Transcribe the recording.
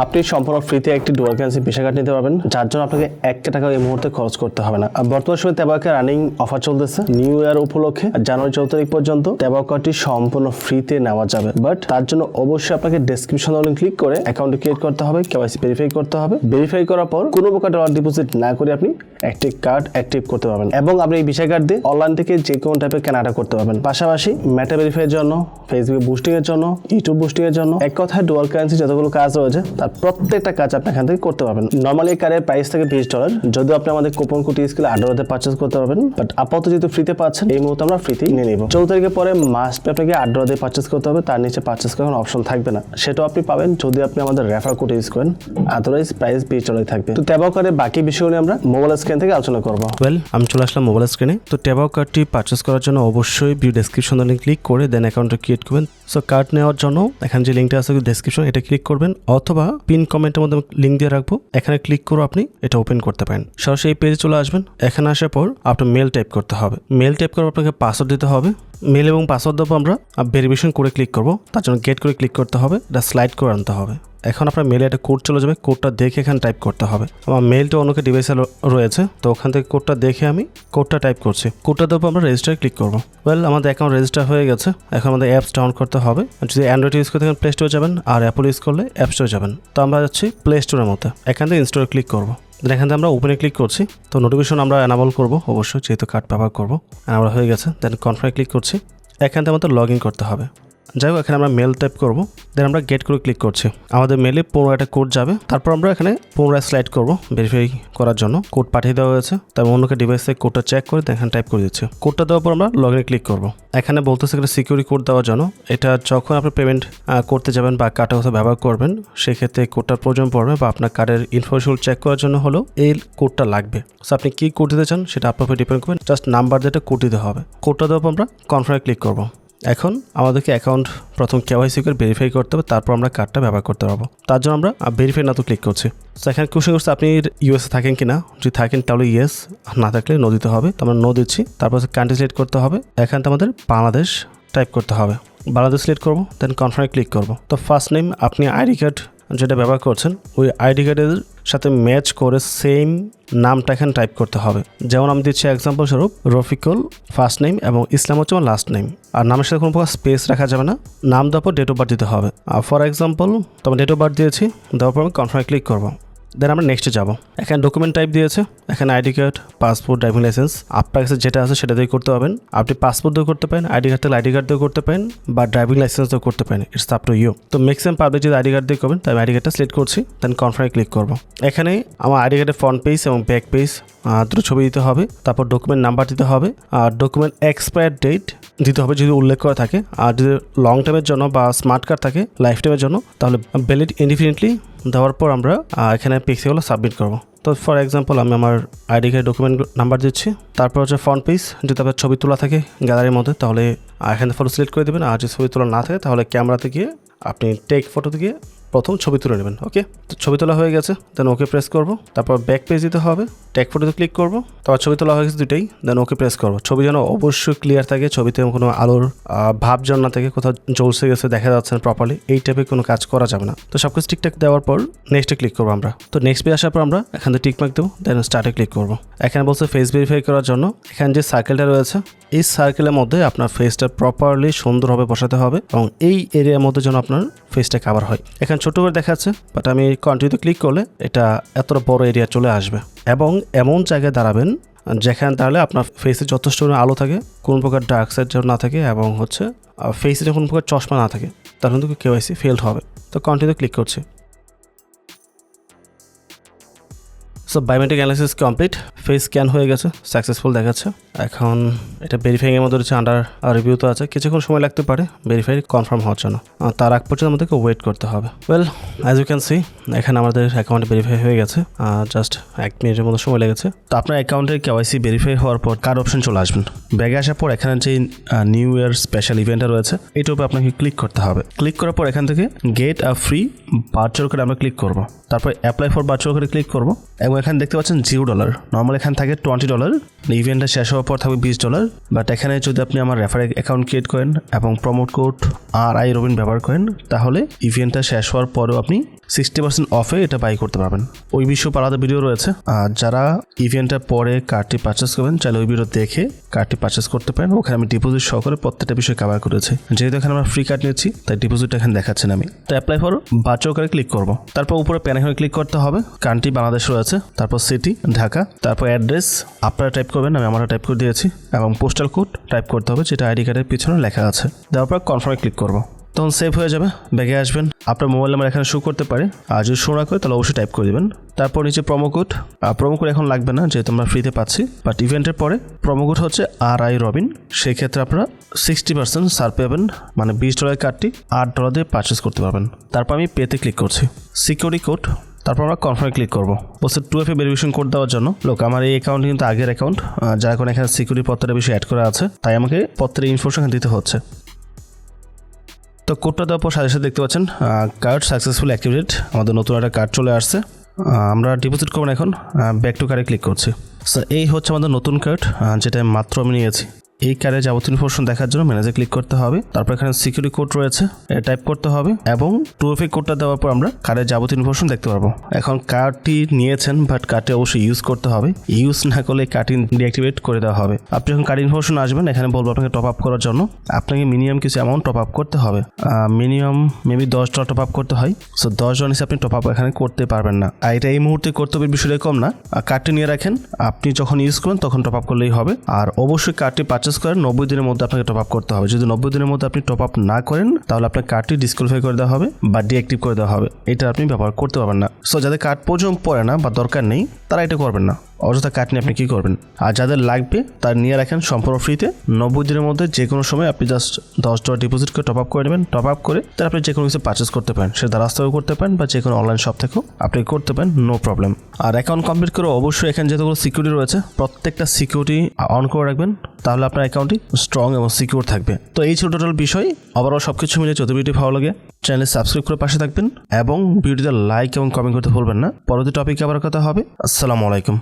আপনি সম্পূর্ণ ফ্রিতে একটি ডুয়াল কারেন্সি ভিসা কার্ড নিতে পারবেন, যার জন্য আপনাকে একটা টাকা এই মুহূর্তে খরচ করতে হবে না। বর্তমান সময় তেবাকে রানিং অফার চলতেছে নিউ ইয়ার উপলক্ষে জানুয়ারি চৌদ্দ তারিখ পর্যন্ত তেবাক কার্ডটি সম্পূর্ণ ফ্রিতে নেওয়া যাবে। বাট তার জন্য অবশ্যই আপনাকে ডেসক্রিপশন লিঙ্ক ক্লিক করে অ্যাকাউন্ট ক্রিয়েট করতে হবে কেওয়াইসি ভেরিফাই করতে হবে। ভেরিফাই করার পর কোনো প্রকার ডলার ডিপোজিট না করে আপনি একটি কার্ড অ্যাক্টিভ করতে পারবেন। এবং আপনি এই ভিসা কার্ড দিয়ে অনলাইন থেকে যে কোনো টাইপের কেনাকাটা করতে পারবেন। পাশাপাশি মেটা ভেরিফাইয়ের জন্য ফেসবুক বুস্টিংয়ের জন্য ইউটিউব বুস্টিংয়ের জন্য, এক কথায় ডুয়াল কারেন্সি যতগুলো কাজ রয়েছে তার প্রত্যেকটা কাজ আপনি এখান থেকে করতে পারবেন। নর্মালি এই কার্ডের প্রাইস থাকে বিশ ডলার যদিও আপনি আমাদের কুপন কোড ইউজ করে আঠারো হাজার পার্চেস করতে পারবেন বাট আপাতত যেহেতু ফ্রিতে পাচ্ছেন, এই মুহূর্তে আমরা ফ্রিতেই নিয়ে নিব। চৌদ্দ তারিখের পরে মাস্ট আপনাকে আট দিয়ে পার্চেস করতে হবে, তার নিচে পার্চেস করার অপশন থাকবে না। সেটাও আপনি পাবেন যদি আপনি আমাদের রেফার কোড ইউজ করেন। আদারওয়াইজ প্রাইস বিশ ডলারই থাকবে। তো কার্ডের বাকি বিষয়গুলো নিয়ে আমরা মোবাইল স্ক্রিন থেকে আলোচনা করব। ওয়েল আমি চলে আসলাম মোবাইল স্ক্রিনে তো ট্যাবাও কার্ডটি পারচেস করার জন্য অবশ্যই ভিডিও ডেসক্রিপশন ক্লিক করে দেন অ্যাকাউন্টটা ক্রিয়েট করবেন। সো কার্ড নেওয়ার জন্য এখানে যে লিঙ্কটা আছে ডেসক্রিপশন এটা ক্লিক করবেন, অথবা পিন কমেন্টের মধ্যে লিঙ্ক দিয়ে রাখব। এখানে ক্লিক করে আপনি এটা ওপেন করতে পারেন। সরাসরি এই পেজে চলে আসবেন। এখানে আসার পর আপনার মেল টাইপ করতে হবে। মেল টাইপ করে আপনাকে পাসওয়ার্ড দিতে হবে। মেল এবং পাসওয়ার্ড দেবো আমরা ভেরিফিকেশন করে ক্লিক করব। তার জন্য গেট করে ক্লিক করতে হবে। এটা স্লাইড করে আনতে হবে। এখন আপনার মেলে একটা কোড চলে যাবে কোডটা দেখে এখানে টাইপ করতে হবে। আমার মেলটা অন্যকে ডিভাইসে রয়েছে, তো ওখান থেকে কোডটা দেখে আমি কোডটা টাইপ করছি। কোডটা দেবো আমরা রেজিস্টার ক্লিক করব। ওয়েল আমাদের অ্যাকাউন্ট রেজিস্টার হয়ে গেছে, এখন আমাদের অ্যাপস ডাউন করতে হবে। যদি অ্যান্ড্রয়েড ইউজ করতে প্লে স্টোরে যাবেন, আর অ্যাপল ইউজ করলে অ্যাপ স্টোরে যাবেন। তো আমরা যাচ্ছি প্লে স্টোরের মধ্যে। এখান থেকে ইনস্টলে ক্লিক করব। দেন এখান থেকে আমরা ওপেনে ক্লিক করছি, তো নোটিফিকেশন আমরা অ্যানাবল করব, অবশ্যই যেহেতু কার্ড ব্যবহার করব। অ্যানাবল হয়ে গেছে দেন কনফার্মে ক্লিক করছি। এখান থেকে আমাদের লগ ইন করতে হবে। যাই হোক, এখানে আমরা মেল টাইপ করব দেন আমরা গেট করে ক্লিক করছি। আমাদের মেলে পনেরো একটা কোড যাবে, তারপর আমরা এখানে পুনরায় স্লাইড করব ভেরিফাই করার জন্য। কোড পাঠিয়ে দেওয়া হয়েছে, তারপর অন্যকে ডিভাইস থেকে কোডটা চেক করে এখানে টাইপ করে দিচ্ছি। কোডটা দেওয়ার পর আমরা লগ ক্লিক করব। এখানে বলতেছে এখানে সিকিউরিটি কোড দেওয়ার জন্য, এটা যখন আপনি পেমেন্ট করতে যাবেন বা কার্ডটা কোথাও ব্যবহার করবেন, সেক্ষেত্রে কোডটার প্রয়োজন পড়বে বা আপনার কার্ডের ইনফরমেশন চেক করার জন্য হলো এই কোডটা লাগবে। সো আপনি কী কোড দিতে চান সেটা আপনার উপর ডিপেন্ড করবেন জাস্ট নাম্বার দিয়ে কোড দিতে হবে। কোডটা দেওয়ার পর আমরা কনফার্মে ক্লিক করব। এখন আমাদেরকে অ্যাকাউন্ট প্রথম কেওয়াইসি করে ভেরিফাই করতে হবে, তারপর আমরা কার্ডটা ব্যবহার করতে পারব। তার জন্য আমরা ভেরিফাই না তো ক্লিক করছি। তো এখানে কোশ্চেন করছে, আপনি ইউএসএ থাকেন কি না যদি থাকেন তাহলে ইয়েস না থাকলে নো দিতে হবে। তো আমরা নো দিচ্ছি, তারপর কান্ট্রি সিলেক্ট করতে হবে। এখান থেকে আমাদের বাংলাদেশ টাইপ করতে হবে। বাংলাদেশ সিলেক্ট করব দেন কনফার্মে ক্লিক করব। তো ফার্স্ট নেম আপনি আইডি কার্ড যেটা ব্যবহার করছেন, ওই আইডি কার্ডের সাথে ম্যাচ করে সেম নামটা এখানে টাইপ করতে হবে। যেমন আমি দিচ্ছি এক্সাম্পল স্বরূপ, রফিকুল ফার্স্ট নেম এবং ইসলাম হচ্ছে আমার লাস্ট নেম আর নামের সাথে কোনো প্রকার স্পেস রাখা যাবে না। নাম দেওয়ার পর ডেট অফ বার্থ দিতে হবে। আর ফর এক্সাম্পল তো আমি ডেট অফ বার্থ দিয়েছি, দেওয়ার পর আমি কনফার্মে ক্লিক করব। দেন আমরা নেক্সটে যাব। এখানে ডকুমেন্ট টাইপ দিয়েছে, এখানে ID card passport driving licence আপনার কাছে যেটা আছে সেটা দিয়ে করতে পারবেন। আপনি পাসপোর্ট দিয়েও করতে পারেন আইডি কার্ড থাকলে আইডি কার্ড দিয়েও করতে পারেন, বা ড্রাইভিং লাইসেন্স দিয়েও করতে পারেন ইটস আপ টু ইউ তো ম্যাক্সিমাম পাবলিক যদি আইডি কার্ড দিয়ে করবেন তাই আমি আইডি কার্ডটা সিলেক্ট করছি দেন কনফার্মে ক্লিক করব। এখানে আমার আইডি কার্ডের ফ্রন্ট পেজ এবং ব্যাক পেজ দুটো ছবি দিতে হবে, তারপর ডকুমেন্ট নাম্বার দিতে হবে, আর ডকুমেন্ট এক্সপায়ার ডেট দিতে হবে যদি উল্লেখ করা থাকে। আর যদি লং টাইমের জন্য বা স্মার্ট কার্ড থাকে লাইফ টাইমের জন্য, তাহলে ভ্যালিড ইনডিফিনিটলি দেওয়ার পর আমরা এখানে পিক্সেগুলো সাবমিট করব। তো ফর এক্সাম্পল আমি আমার আইডি কার্ড ডকুমেন্ট নাম্বার দিচ্ছি। তারপর হচ্ছে ফ্রন্ট পেজ যদি আপনার ছবি তোলা থাকে গ্যালারির মধ্যে, তাহলে এখানে ফটো সিলেক্ট করে দেবেন। আর যদি ছবি তোলা না থাকে, তাহলে ক্যামেরাতে গিয়ে আপনি টেক ফটোতে গিয়ে প্রথম ছবি তুলে নেবেন ওকে তো ছবি তোলা হয়ে গেছে দেন ওকে প্রেস করব। তারপর ব্যাক পেজ দিতে হবে ট্যাগ ফটোতে ক্লিক করব। তারপর ছবি তোলা হয়ে গেছে দুটাই দেন ওকে প্রেস করব। ছবি যেন অবশ্যই ক্লিয়ার থাকে, ছবিতে কোনো আলোর ভাব যেন না থাকে, কোথাও জ্বলসে গেছে, দেখা যাচ্ছে না প্রপারলি এই টাইপের কোনো কাজ করা যাবে না। তো সব কিছু ঠিকঠাক দেওয়ার পর নেক্সটে ক্লিক করব আমরা। তো নেক্সট পেজ আসার পর আমরা এখান থেকে টিক মার্ক দেবো দেন স্টার্টে ক্লিক করব। এখানে বলছে ফেস ভেরিফাই করার জন্য, এখানে যে সার্কেলটা রয়েছে, এই সার্কেলের মধ্যে আপনার ফেসটা প্রপারলি সুন্দরভাবে বসাতে হবে, এবং এই এরিয়ার মধ্যে যেন আপনার ফেসটা কাভার হয়। এখানে ছোট করে দেখাচ্ছে বাট আমি কন্টিনিউতে ক্লিক করলে এটা এত বড় এরিয়া চলে আসবে। এবং এমন জায়গায় দাঁড়াবেন, যেখানে তাহলে আপনার ফেসে যথেষ্ট আলো থাকে, কোনো প্রকার ডার্ক সাইড যেন না থাকে এবং হচ্ছে ফেসে কোনো প্রকার চশমা না থাকে, তাহলে কিন্তু কেওয়াইসি ফেল হবে। তো কন্টিনিউ ক্লিক করছি। So biometric analysis complete face scan হয়ে গেছে সাকসেসফুল দেখাচ্ছে। এখন এটা ভেরিফাইং এর মধ্যে রয়েছে আন্ডার রিভিউ তো আছে। কিছুক্ষণ সময় লাগতে পারে ভেরিফাই কনফার্ম হওয়ার জন্য। তার আগ পর্যন্ত আমাদেরকে ওয়েট করতে হবে। Well as you can see এখানে আমাদের অ্যাকাউন্ট ভেরিফাই হয়ে গেছে। জাস্ট এক মিনিটের মতো সময় লেগেছে। তো আপনার অ্যাকাউন্টের কেওয়াইসি ভেরিফাই হওয়ার পর কার অপশন চলে আসবেন? ব্যাগে আসার পর এখানে যে নিউ ইয়ার স্পেশাল ইভেন্টটা রয়েছে, এটার উপর আপনাকে ক্লিক করতে হবে। ক্লিক করার পর এখান থেকে গেট আ ফ্রি ভার্চুয়াল করে আমরা ক্লিক করব। তারপর অ্যাপ্লাই ফর ভার্চুয়াল করে ক্লিক করব এবং এখানে দেখতে পাচ্ছেন জিরো ডলার নর্মাল এখানে থাকে টোয়েন্টি ডলার ইভেন্টটা শেষ হওয়ার পর থাকবে বিশ ডলার বাট এখানে যদি আপনি আমার রেফার অ্যাকাউন্ট ক্রিয়েট করেন এবং প্রমোট কোড আর আই রবিন ব্যবহার করেন, তাহলে ইভেন্টটা শেষ হওয়ার পরেও আপনি সিক্সটি পার্সেন্ট অফে এটা বাই করতে পারবেন। ওই বিষয়ে আলাদা ভিডিও রয়েছে। আর যারা ইভেন্টটা পরে কার্ডটি পারচেস করবেন, চাইলে ওই ভিডিও দেখে কার্ডটি পারচেস করতে পারেন। ওখানে আমি ডিপোজিট সহকারে প্রত্যেকটা বিষয় কভার করেছি। যেহেতু এখানে আমরা ফ্রি কার্ড নিচ্ছি তাই ডিপোজিটটা এখানে দেখাচ্ছেন আমি। তো অ্যাপ্লাই ফর বাচ্চাকারে ক্লিক করব। তারপর উপরে প্যান এখানে ক্লিক করতে হবে। কান্ট্রি বাংলাদেশ রয়েছে, তারপর সিটি ঢাকা, তারপর অ্যাড্রেস আপনারা টাইপ করবেন, আমি আমরা টাইপ করে দিয়েছি। এবং পোস্টাল কোড টাইপ করতে হবে, যেটা আইডি কার্ডের পিছনে লেখা আছে। দেওয়ার পর কনফার্মে ক্লিক করব। তখন সেভ হয়ে যাবে ব্যাগে আসবেন। আপনার মোবাইল নাম্বার এখানে শো করতে পারে। আর যদি শো না করে, তাহলে অবশ্যই টাইপ করে দেবেন। তারপর নিচে প্রোমো কোড প্রোমো কোড এখন লাগবে না, যেহেতু আমরা ফ্রিতে পাচ্ছি। বাট ইভেন্টের পরে প্রোমো কোড হচ্ছে আর আই রবিন সেই ক্ষেত্রে আপনারা সিক্সটি পার্সেন্ট সার পাবেন মানে বিশ ডলারের কার্ডটি আট ডলার দিয়ে পারচেস করতে পারবেন। তারপর আমি পেতে ক্লিক করছি। সিকিউরিটি কোড তারপর আমরা কনফার্মে ক্লিক করব। বলছে two F A verification code দেওয়ার জন্য। লোক আমার এই অ্যাকাউন্ট কিন্তু আগের অ্যাকাউন্ট যার এখন এখানে সিকিউরিটি পত্রের বিষয়ে অ্যাড করা আছে। তাই আমাকে পত্রের ইনফরমেশন দিতে হচ্ছে। তো কোডটা দেওয়ার পর সাথে সাথে দেখতে পাচ্ছেন কার্ড সাকসেসফুল অ্যাক্টিভেট আমাদের নতুন একটা কার্ড চলে আসছে। আমরা ডিপোজিট করবেন এখন ব্যাক টু কার্ডে ক্লিক করছি। সো এই হচ্ছে আমাদের নতুন কার্ড যেটা মাত্র আমি নিয়েছি। এই কার্ডে যাবতীয় ইনফরমেশন দেখার জন্য ম্যানেজে ক্লিক করতে হবে। তারপর এখানে সিকিউরিটি কোড রয়েছে, এটা টাইপ করতে হবে এবং টু এফ কোডটা দেওয়ার পর আমরা কার্ডের যাবতীয় ইনফরমেশন দেখতে পারব। এখন কার্ডটি নিয়েছেন বাট কার্ডটি অবশ্যই ইউজ করতে হবে। ইউজ না করলে কার্ডটি ডিঅ্যাক্টিভেট করে দেওয়া হবে। আপনি যখন কার্ড ইনফরমেশন আসবেন, এখানে বলব আপনাকে টপ আপ করার জন্য। আপনাকে মিনিমাম কিছু অ্যামাউন্ট টপ আপ করতে হবে। মিনিমাম মেবি দশ ডলার টপ আপ করতে হয়। সো দশ জন হিসেবে আপনি টপ আপ এখানে করতে পারবেন না। আর এটা এই মুহূর্তে কর্তব্যের বিষয়টা কম না। কার্ডটি নিয়ে রাখেন, আপনি যখন ইউজ করবেন, তখন টপ আপ করলেই হবে। আর অবশ্যই কার্ডটি পারচেস করেন, নব্বই দিনের মধ্যে আপনাকে টপ আপ করতে হবে। যদি নব্বই দিনের মধ্যে আপনি টপ আপ না করেন, তাহলে আপনার কার্ডটি ডিসকোয়ালিফাই করে দেওয়া হবে বা ডিঅ্যাক্টিভ করে দেওয়া হবে। এটা আপনি ব্যবহার করতে পারবেন না। সো যাদের কার্ড পর্যন্ত পড়ে না বা দরকার নেই, তারা এটা করবেন না। অযথা নিয়ে আপনি কী করবেন? আর যাদের লাগবে, তার নিয়ে রাখেন সম্পূর্ণ ফ্রিতে। নব্বই দিনের মধ্যে যে কোনো সময় আপনি জাস্ট দশ ডলার ডিপোজিট করে টপ আপ করে নেবেন। টপ আপ করে তার আপনি যে কোনো কিছু পারচেস করতে পারেন। সেটা রাস্তা থেকেও করতে পারেন বা যে কোনো অনলাইন শপ থেকেও আপনি করতে পারেন নো প্রবলেম আর অ্যাকাউন্ট কমপ্লিট করে অবশ্যই এখানে যেগুলো সিকিউরিটি রয়েছে, প্রত্যেকটা সিকিউরিটি অন করে রাখবেন। তাহলে আপনার অ্যাকাউন্টটি স্ট্রং এবং সিকিউর থাকবে। তো এই ছিল টোটাল বিষয়। আবারও সব কিছু মিলে যদি ভিডিও ভালো লাগে চ্যানেল সাবস্ক্রাইব করে পাশে থাকবেন এবং ভিডিওতে লাইক এবং কমেন্ট করতে ভুলবেন না। পরবর্তী টপিকে আবার কথা হবে। আসসালামু আলাইকুম।